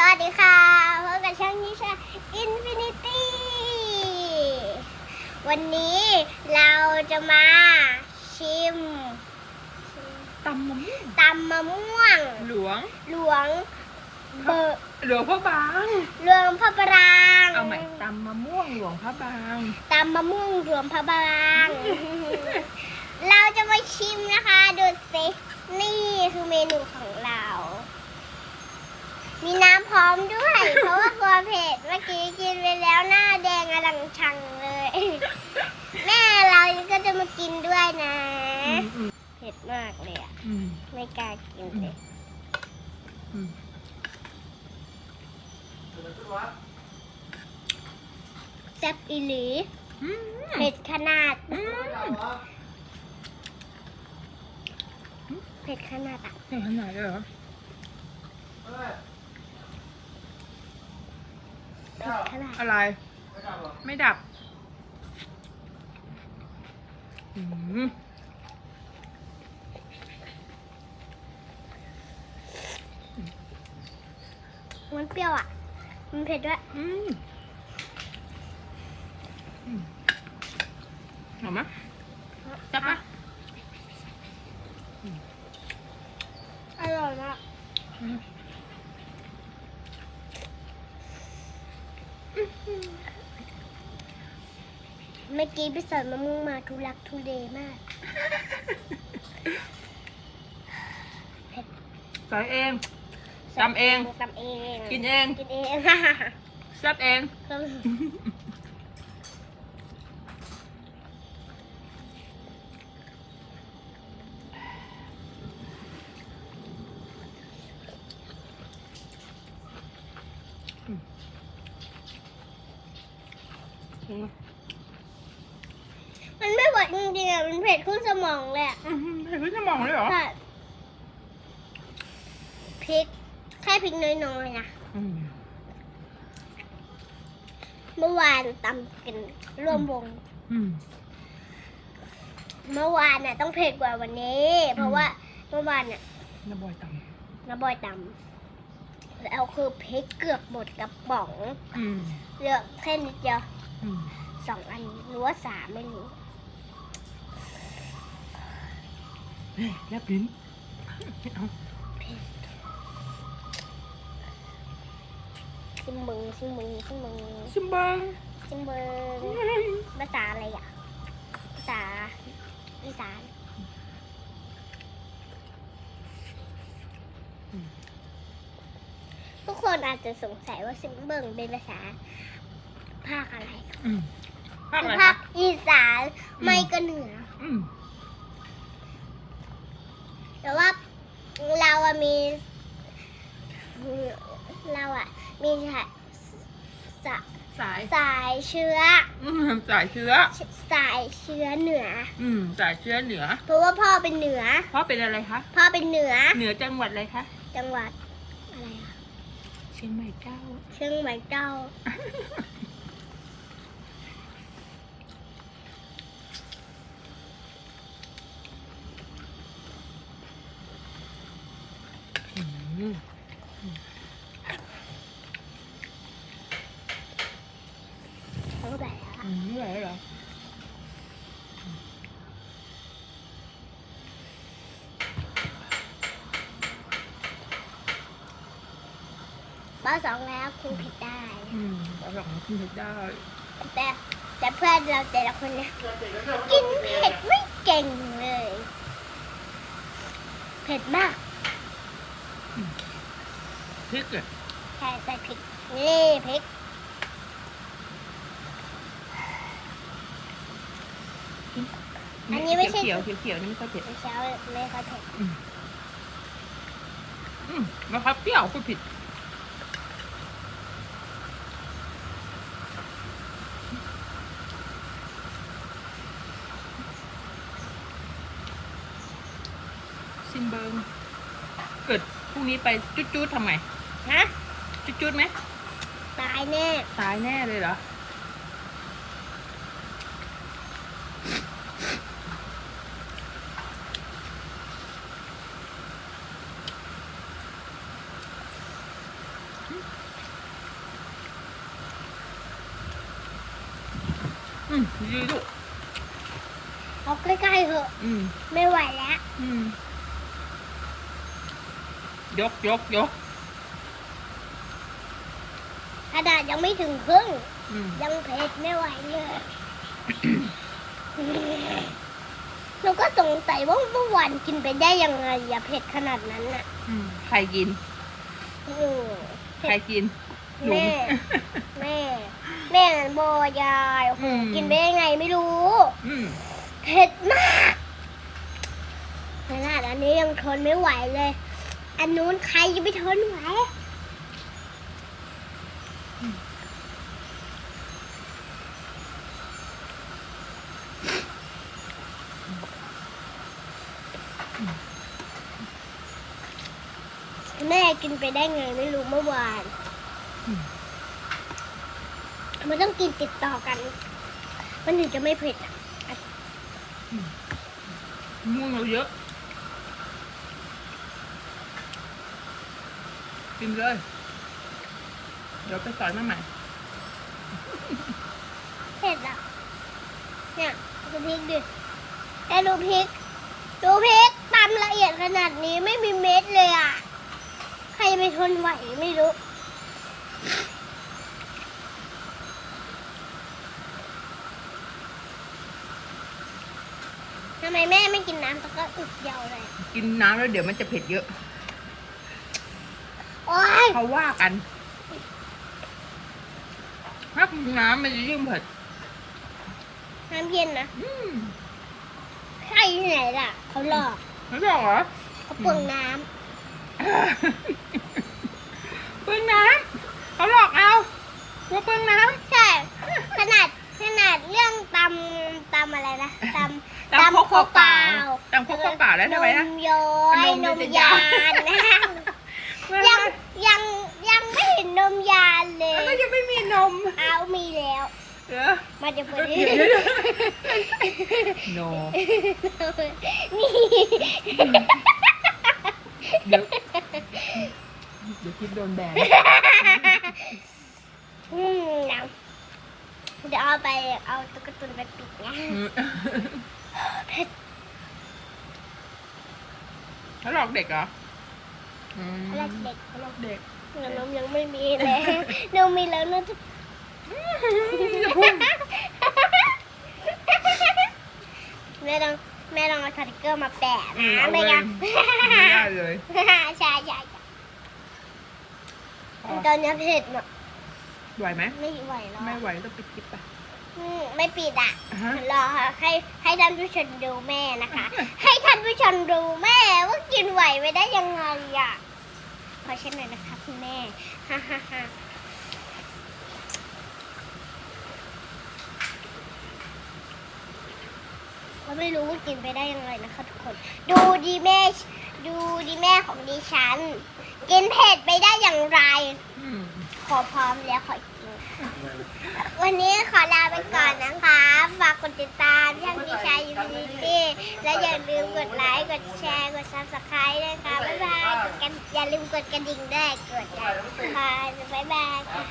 สวัสดีค่ะพบกับช่องนิชาอินฟินิตี้ วันนี้เราจะมาชิมตำมะม่วงตำมะม่วง หลวง หลวงเบอร์หลวงพระบางหลวงพระบางเอาใหม่ตำมะม่วงหลวงพระบางตำมะม่วงหลวงพระบาง เราจะมาชิมนะคะดูสินี่คือเมนูของเรา มีน้ำพร้ อมด้วย เพราะว่ากลัวเผ็ดเมื่อกี้กินไปแล้วหน้าแดงอลังชังเลย แม่เราก็จะมากินด้วยนะอืมอืมเผ็ดมากเลยอะอืมไม่กล้ากินเลยอืมแซ่บอีหลีอืมเผ็ดขนาด อืมเผ็ดขนาดอะนี่ขนาดเลยเหรอเผ็ดขนาด อะไร ไม่ดับอืมมันเปรี้ยวอะ มันเผ็ดด้วยอืมอืมหอมไหมจับปะ อร่อยมาก อืม เมื่อกี้ไปสอนมะม่วงมาทุลักทุเลมากใส่เองตำเอง ตำเอง กินเอง กินเองแซ่บเองอืม มันไม่หวาน จริงๆอะมันเผ็ดขึ้นสมองเลยอะอืมเห็นขึ้นสมองเลยเหรอใช่พริกแค่พริกน้อยๆนะ อืมเมื่อวานตำกันร่วมวง อืม เมื่อวานน่ะต้องเผ็ดกว่าวันนี้ เพราะว่าเมื่อวานน่ะน้ำบอยตน้าบอยตำแล้วคือพริกเกือบหมดกระป๋องำอืม เหลือแค่นิดเดียวอืม สองอันหรือว่าสามไม่รู้ เฮ้ย แลบลิ้นเอาซิมมึงซิมมึงซิมมึงชิมเบังซิมเบิงภาษาอะไรอะภาษาอีสานทุกคนอาจจะสงสัยว่าซิมเบิงเป็นภาษาภาคอะไรภาคคืออะไรภาคะคอีสานไม่ก็เหนืออืม แต่ว่าเราอะมี เราอะมีสายสายสายเชื้อ อืมสายเชื้อ สายเชื้อเหนือ อืมสายเชื้อเหนือ เพราะว่าพ่อเป็นเหนือเพราะเป็นอะไรคะ พ่อเป็นเหนือ เหนือจังหวัดอะไรคะ จังหวัดอะไรอะเชียงใหม่เจ้า เชียงใหม่เจ้า อืม เขา ก็แบบแล้วอืมไม่ไหวแล้วเหรอป้าสองแล้วคุณผิดได้อืมเราลองกินเผ็ดได้แต่แต่เพื่อนเราแต่ละคนเนี่ยกินเผ็ดไม่เก่งเลย เผ็ดมากพริกอะใช่ใส่พริกนี่พริก อันนี้ไม่ใช่ เขียวๆเขียวๆนี่ไม่ค่อยเผ็ดไม่ใช่ไม่ค่อยเผ็ดอืมมะพร้าวเปรี้ยวพูดผิดซิมเบิงเกิดพรุ่งนี้ไปจุดๆทำไมฮะจุดๆไหมตายแน่ ตายแน่เลยเหรอ ดีๆลูกเอาใกล้ๆเถอะ อืมไม่ไหวแล้ว อืมยกยกยกขนาดยังไม่ถึงครึ่ง อืมยังเผ็ดไม่ไหวเลยหนูก็สงสัยว่าเมื่อวานกินไปได้ยังไงอย่าเผ็ดขนาดนั้นน่ะอืมใครกินอืมใครกินหนู แม่ แม่ แม่บอยายโอ้โหอืม กินไปได้ไงไม่รู้อืมเผ็ดมากขนาดอันนี้ยังทนไม่ไหวเลย อันนู้นใครจะไปทนไหวแม่กินไปได้ไงไม่รู้เมื่อวาน มันต้องกินติดต่อกัน มันถึงจะไม่เผ็ดอะม่วงเราเยอะ กินเลย เดี๋ยวไปสอนมาใหม่ เผ็ดอะ เนี่ยดูพริกดิแค่ดูพริก ดูพริกตำละเอียดขนาดนี้ไม่มีเม็ดเลยอะ ใครไปทนไหวไม่รู้ำไมแม่ไม่กินน้ำแต่ก็อึดเดียวเลย กินน้ำแล้วเดี๋ยวมันจะเผ็ดเยอะ โอ๊ยเขาว่ากัน ถ้ากินน้ำมันจะยิ่งเผ็ดน้ำเย็นนะอืมใครที่ไหนล่ะ เขาหลอกไม่บอกเหรอเขาเปลืองน้เปลืองน้ำเขาหลอกเอาว่าเปลืองน้ำใช่ ขนาดขนาดเรื่องตำตำอะไรนะตำำ ตำโคกเปล่าตำโคกเปล่าแล้วทำไมนะนมย้อยนนมมยานจะนะยานยังยังยังไม่เห็นนมยานเลแล้วก็ยยังไม่มีนมเอามีแล้วเออมาจะเปิดเดี๋ยวเดี๋ยวโนนี่เดี๋ยวเดี๋ยวคิดโดนแบนอืมนะเดี๋ยวเอาไปเอาตุ๊กตุนไปปิดนะ เผ็ดเขาหลอกเด็กเหรออืมอะไรเด็กเขาหลอกเด็กนมยังไม่มีเลยนมมีแล้วนะทุกอย่าพูดแม่ต้องแม่ต้องเอาสติกเกอร์มาแปะอืมนะเอาไม่เลยงั้นไม่ได้เลยใช่ใช่ใช่ตอนนี้เผ็ดอะไหวไหมไม่ไหวแล้วไม่ไหวต้องไปคิดไปอืม ไม่ปิดอะอะฮะ รอให้ให้ท่านผู้ชมดูแม่นะคะ ให้ท่านผู้ชมดูแม่ว่ากินไหวไปได้ยังไงอะขอเช่นหน่อยนะคะคุณแม่ฮ่าฮ่าฮ่าก็ไม่รู้ว่ากินไปได้ยังไงนะคะทุกคน ดูดีแม่ดูดีแม่ของดิฉัน กินเผ็ดไปได้อย่างไร อืม ขอพร้อมแล้วขอกินวันนี้ขอลาไปก่อนนะคะ ฝากกดติดตามช่องดิชายยูนิตี้และอย่าลืมกดไลค์ กดแชร์ กดซับสไครต์ด้วยค่ะ บ๊ายบายกดกันอย่าลืมกดกระดิ่งด้วย กดกันค่ะ บ๊ายบายค่ะ